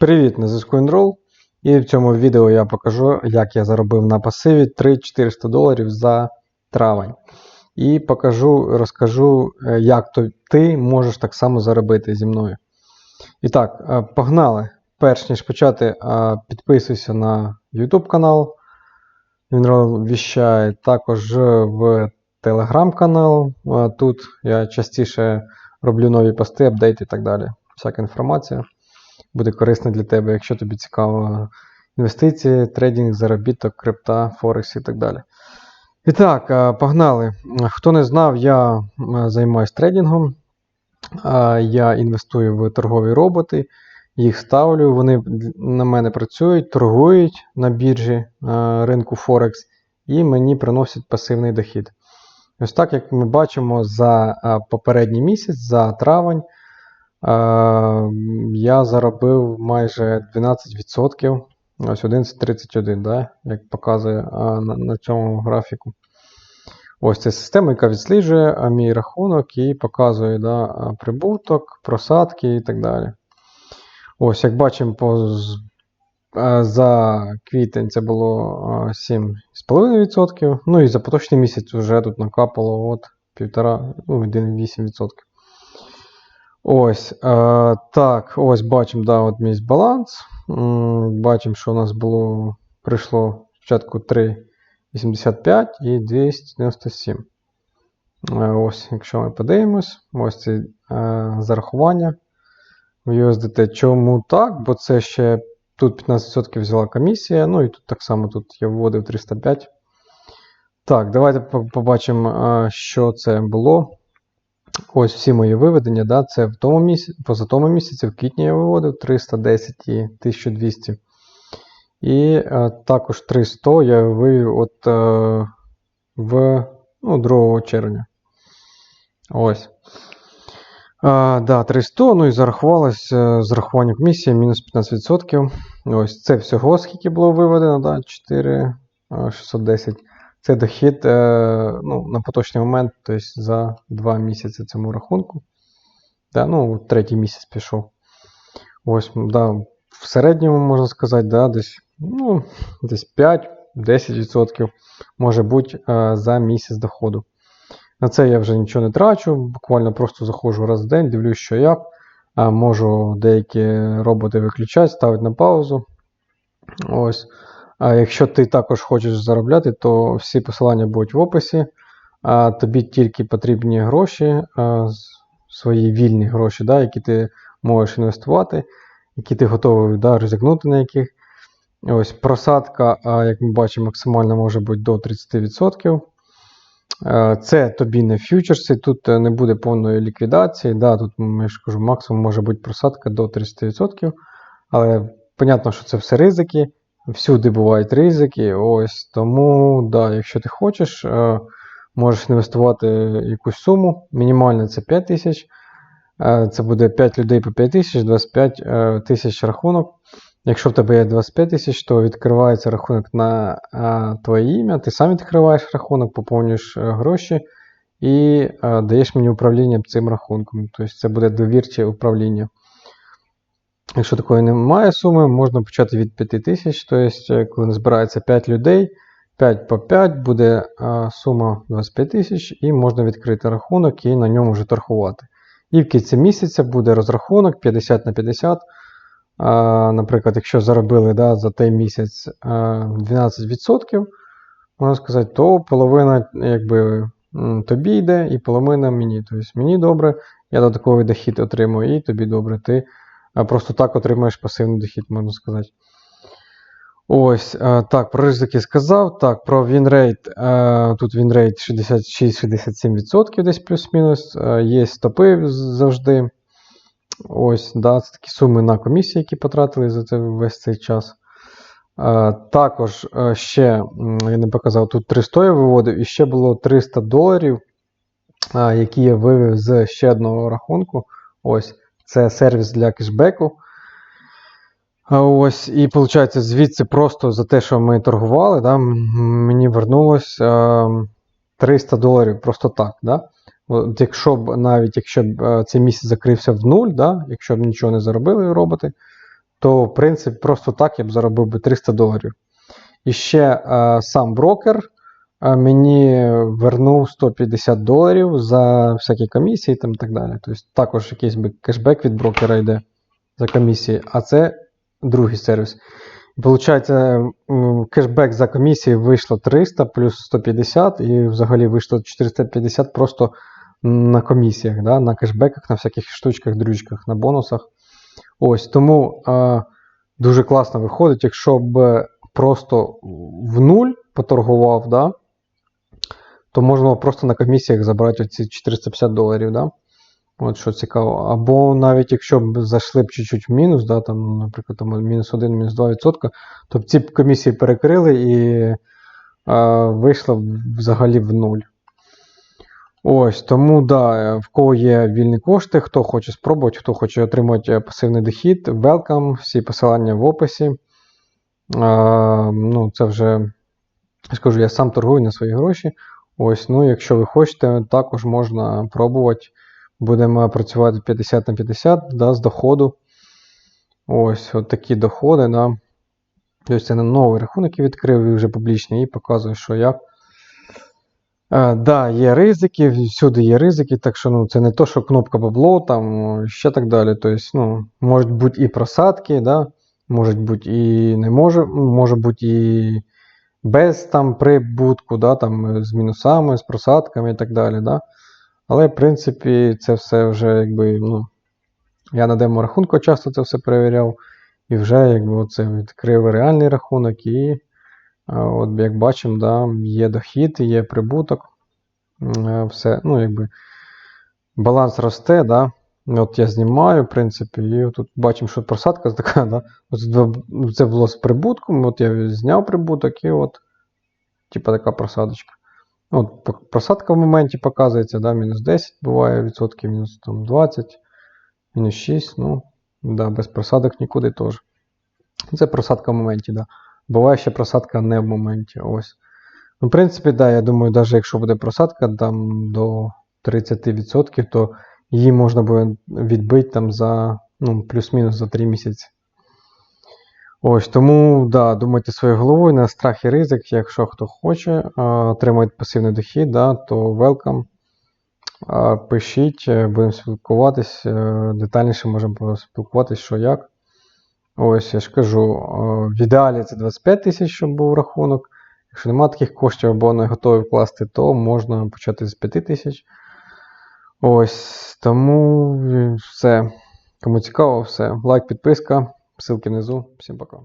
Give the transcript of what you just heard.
Привіт, на зв'язку Enroll. І в цьому відео я покажу, як я заробив на пасиві 3400 доларів за травень. І покажу, розкажу, е, як то ти можеш так само заробити зі мною. І так, е, погнали. Перш ніж почати, е, підписуйся на YouTube канал. Він віщає також в Telegram канал. Тут я частіше роблю нові пости, апдейти і так далі. Всяка інформація буде корисна для тебе, якщо тобі цікаво інвестиції, трейдинг, заробіток, крипта, Форекс і так далі. І так, е, погнали. Хто не знав, я е, займаюся трейдингом. Е, Я інвестую в торгові роботи, їх ставлю, вони на мене працюють, торгують на біржі ринку Форекс і мені приносять пасивний дохід. Ось так, як ми бачимо, за попередній місяць, за травень, я заробив майже 12%. Ось 11.31, да, як показує е, на, цьому графіку. Ось це система, яка відсліджує е, мій рахунок і показує да, е, прибуток, просадки і так далі. Ось, як бачимо, е, за квітень це було е, 7,5%. Ну і за поточний місяць вже тут накапало от 1,5, ну, 1,8%. Ось, е, так, ось бачимо, да, от мій баланс. Бачимо, що у нас було, прийшло спочатку 3,85 і 297. Е, Ось, якщо ми подивимось, ось це е, зарахування в USDT. Чому так? Бо це ще тут 15% взяла комісія, ну і тут так само тут я вводив 305. Так, давайте побачимо, е, що це було. Ось всі мої виведення, да, це в тому місяці, поза тому місяці, в квітні я виводив 310 і 1200. І е, також 300 я вивів от, е, в ну, 2 червня. Ось. А, да, 300, ну і зарахувалось е, з рахуванням комісії мінус 15%. Ось це всього, скільки було виведено, да, 4 е, 610. Це дохід е, ну, на поточний момент, тобто за 2 місяці цьому рахунку. Да, ну, третій місяць пішов. Ось, да, в середньому можна сказати, да, десь, ну, десь 5-10% може бути е, за місяць доходу. На це я вже нічого не трачу, буквально просто заходжу раз в день, дивлюсь, що як. Можу деякі роботи виключати, ставити на паузу. Ось. А якщо ти також хочеш заробляти, то всі посилання будуть в описі. А тобі тільки потрібні гроші, свої вільні гроші, да, які ти можеш інвестувати, які ти готовий да, ризикнути на яких. Ось просадка, як ми бачимо, максимально може бути до 30%. Е, Це тобі не фьючерси, тут е, не буде повної ліквідації. Да, тут я ж кажу, максимум може бути просадка до 30%. Але понятно, що це все ризики. Всюди бувають ризики. Ось тому, да, якщо ти хочеш, е, можеш інвестувати якусь суму. Мінімально це 5 тисяч. Е, Це буде 5 людей по 5 тисяч, 25 е, тисяч рахунок. Якщо в тебе є 25 тисяч, то відкривається рахунок на твоє ім'я. Ти сам відкриваєш рахунок, поповнюєш гроші і даєш мені управління цим рахунком. Тобто це буде довірче управління. Якщо такої немає суми, можна почати від 5 тисяч. Тобто, е, коли збирається 5 людей, 5 по 5 буде е, сума 25 тисяч, і можна відкрити рахунок і на ньому вже торгувати. І в кінці місяця буде розрахунок 50 на 50. Наприклад, якщо заробили да, за той місяць 12%, можна сказати, то половина якби, тобі йде і половина мені. Тобто мені добре, я додатковий дохід отримую, і тобі добре. Ти а, просто так отримаєш пасивний дохід, можна сказати. Ось, а, так, про ризики сказав. Так, про вінрейт. а, Тут вінрейт 66-67% десь плюс-мінус. а, Є стопи завжди. Ось, да, це такі суми на комісії, які потратили за це весь цей час. Е, також е, ще, я не показав, тут 300 я виводив, і ще було 300 доларів, е, які я вивів з ще одного рахунку. Ось, це сервіс для кешбеку. Ось, і виходить, звідси просто за те, що ми торгували, да, мені вернулось е, 300 доларів просто так. Да? От якщо б навіть якщо б е, цей місяць закрився в нуль, да, якщо б нічого не заробили роботи, то в принципі просто так я б заробив би 300 доларів. І ще е, сам брокер мені вернув 150 доларів за всякі комісії там, і так далі. Тобто також якийсь кешбек від брокера йде за комісії, а це другий сервіс. М, кешбек за комісії вийшло 300 плюс 150, і взагалі вийшло 450 просто на комісіях, да, на кешбеках, на всяких штучках, дрючках, на бонусах. Ось тому е, дуже класно виходить, якщо б просто в нуль поторгував, да, то можна просто на комісіях забрати оці 450 доларів. Да? От що цікаво. Або навіть якщо б зайшли б чуть-чуть в мінус, да, там, наприклад, там, мінус 1, мінус 2%, то б ці комісії перекрили і е, вийшло взагалі в нуль. Ось, тому да, в кого є вільні кошти, хто хоче спробувати, хто хоче отримати е, пасивний дохід, welcome, всі посилання в описі. А, ну, це вже, скажу, я сам торгую на свої гроші. Ось, ну, якщо ви хочете, також можна пробувати. Будемо працювати 50 на 50 да, з доходу. Ось от такі доходи. Да. Тобто це новий рахунок я відкрив і вже публічний і показую, що як. Так, да, є ризики, всюди є ризики, так що ну, це не то, що кнопка бабло, там ще так далі. Тобто, ну, можуть бути і просадки, да, можуть бути і не може, може бути і без там прибутку, да, там, з мінусами, з просадками і так далі. Да. Але, в принципі, це все вже якби, ну, я на демо-рахунку часто це все перевіряв. І вже якби оце відкрив реальний рахунок, і от як бачимо, да, є дохід, є прибуток. Е, Все, ну, якби баланс росте, да. От я знімаю, в принципі, і тут бачимо, що просадка така, да. Це було з прибутком, от я зняв прибуток, і от, типа така просадочка. От просадка в моменті показується, да, мінус 10 буває відсотків, мінус там, 20, мінус 6, ну, да, без просадок нікуди теж. Це просадка в моменті, да. Буває ще просадка не в моменті. Ось. Ну, в принципі, да, я думаю, навіть якщо буде просадка там до 30%, то її можна буде відбити там за ну, плюс-мінус за 3 місяці. Ось тому, да, думайте своєю головою на страх і ризик, якщо хто хоче отримати пасивний дохід, да, то welcome. Пишіть, е, будемо спілкуватись, е, детальніше можемо поспілкуватись, що як. Ось я ж кажу, е, в ідеалі це 25 тисяч, щоб був рахунок. Якщо немає таких коштів або не готові вкласти, то можна почати з 5 тисяч. Ось, тому все. Кому цікаво, все. Лайк, підписка, ссылки внизу. Всім пока.